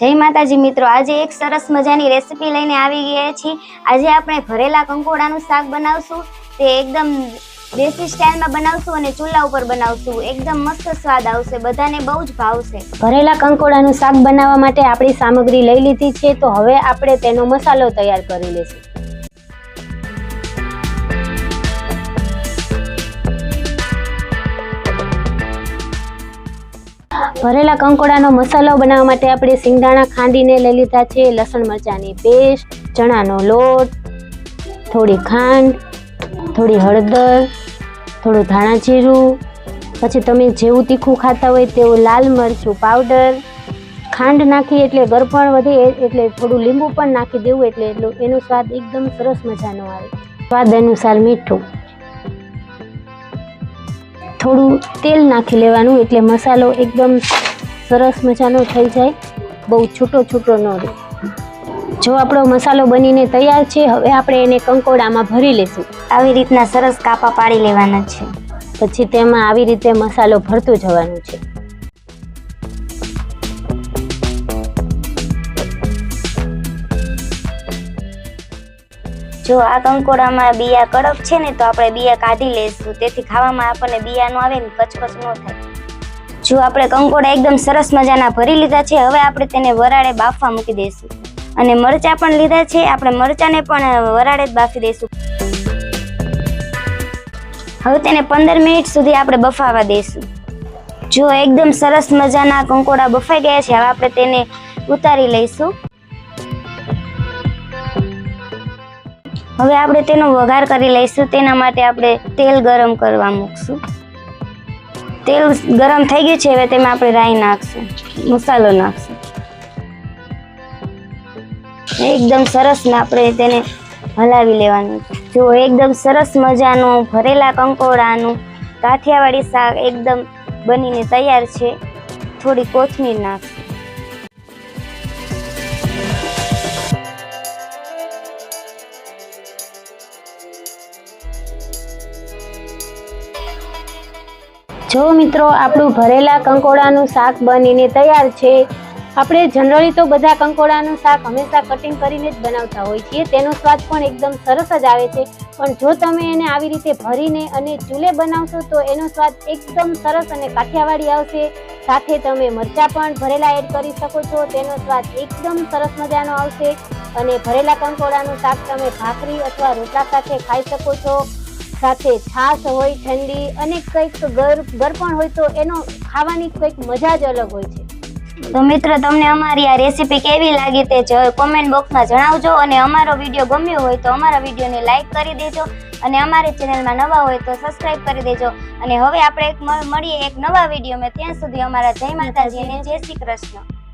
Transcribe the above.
જય માતાજી મિત્રો, આજે એક સરસ મજાની રેસીપી લઈને આવી ગયા છીએ. આજે આપણે ભરેલા કંકોડાનું શાક બનાવશું, તે એકદમ દેશી સ્ટાઇલમાં બનાવશું અને ચૂલા ઉપર બનાવશું. એકદમ મસ્ત સ્વાદ આવશે, બધાને બહુ જ ભાવશે. ભરેલા કંકોડાનું શાક બનાવવા માટે આપણી સામગ્રી લઈ લીધી છે, તો હવે આપણે તેનો મસાલો તૈયાર કરી લઈશું. ભરેલા કંકોડાનો મસાલો બનાવવા માટે આપણે સિંગદાણા ખાંડીને લઈ લીધા છે, લસણ મરચાંની પેસ્ટ, ચણાનો લોટ, થોડી ખાંડ, થોડી હળદર, થોડું ધાણા જીરું, પછી તમે જેવું તીખું ખાતા હોય તેવું લાલ મરચું પાવડર, ખાંડ નાખી એટલે ગરપણ વધે એટલે થોડું લીંબુ પણ નાખી દેવું એટલે એટલું, એનો સ્વાદ એકદમ સરસ મજાનો આવે. સ્વાદ અનુસાર મીઠું. થોડું તેલ નાખી લેવાનું એટલે મસાલો એકદમ સરસ મજાનો થઈ જાય. બહુ છૂટો છૂટો ન રહે. જો આપણો મસાલો બનીને તૈયાર છે હવે આપણે એને કંકોડામાં ભરી લેશું. આવી રીતના સરસ કાપા પાડી લેવાના છે. પછી તેમાં આવી રીતે મસાલો ભરતું જવાનું છે. જો આ કંકોડામાં બિયા કડક છે ને, તો આપણે બિયા કાઢી લઈશું. તેથી ખાવામાં આપણને બિયા ન આવે ને કચકચ ન થાય. જો આપણે કંકોડા એકદમ સરસ મજાના ભરી લીધા છે, હવે આપણે તેને વરાળે બાફવા મૂકી દઈશું. અને મરચાં પણ લીધા છે, આપણે મરચાંને પણ વરાળે જ બાફી દઈશું. હવે તેને પંદર મિનિટ સુધી આપણે બફાવા દઈશું. જો એકદમ સરસ મજાના કંકોડા બફાઈ ગયા છે, હવે આપણે તેને ઉતારી લઈશું. હવે આપણે તેનો વઘાર કરી લઈશું. તેના માટે આપણે તેલ ગરમ કરવા મૂકશું. તેલ ગરમ થઈ ગયું છે, હવે તેમાં આપણે રાઈ નાખશું, મસાલો નાખશું. એકદમ સરસ ને આપણે તેને હલાવી લેવાનું. જો એકદમ સરસ મજાનું ભરેલા કંકોડાનું કાઠિયાવાડી શાક એકદમ બનીને તૈયાર છે. થોડી કોથમીર નાખશું. જો મિત્રો, આપણું ભરેલા કંકોડાનું શાક બનીને તૈયાર છે, આપણે જનરલી તો બધા કંકોડાનું શાક હંમેશા કટિંગ કરીને જ બનાવતા હોઈએ છીએ, તેનો સ્વાદ પણ એકદમ સરસ જ આવે છે. પણ જો તમે એને આવી રીતે ભરીને અને ચૂલે બનાવશો, તો એનો સ્વાદ એકદમ સરસ અને કાઠિયાવાડી આવશે. સાથે તમે મરચાં પણ ભરેલા એડ કરી શકો છો, તેનો સ્વાદ એકદમ સરસ મજાનો આવશે. અને ભરેલા કંકોડાનું શાક તમે ભાખરી અથવા રોટલા સાથે ખાઈ શકો છો. સાથે છાશ હોય, ઠંડી અને કંઈક ગર, ગરપણ હોય તો એનો ખાવાની કંઈક મજા જ અલગ હોય છે. તો મિત્રો, તમને અમારી આ રેસીપી કેવી લાગી તે કોમેન્ટ બોક્સમાં જણાવજો અને અમારો વીડિયો ગમ્યો હોય તો અમારા વિડીયોને લાઇક કરી દેજો અને અમારી ચેનલમાં નવા હોય તો સબસ્ક્રાઇબ કરી દેજો અને હવે આપણે એક મળીએ એક નવા વિડીયોમાં ત્યાં સુધી અમારા જય માતાજી અને જય શ્રી કૃષ્ણ.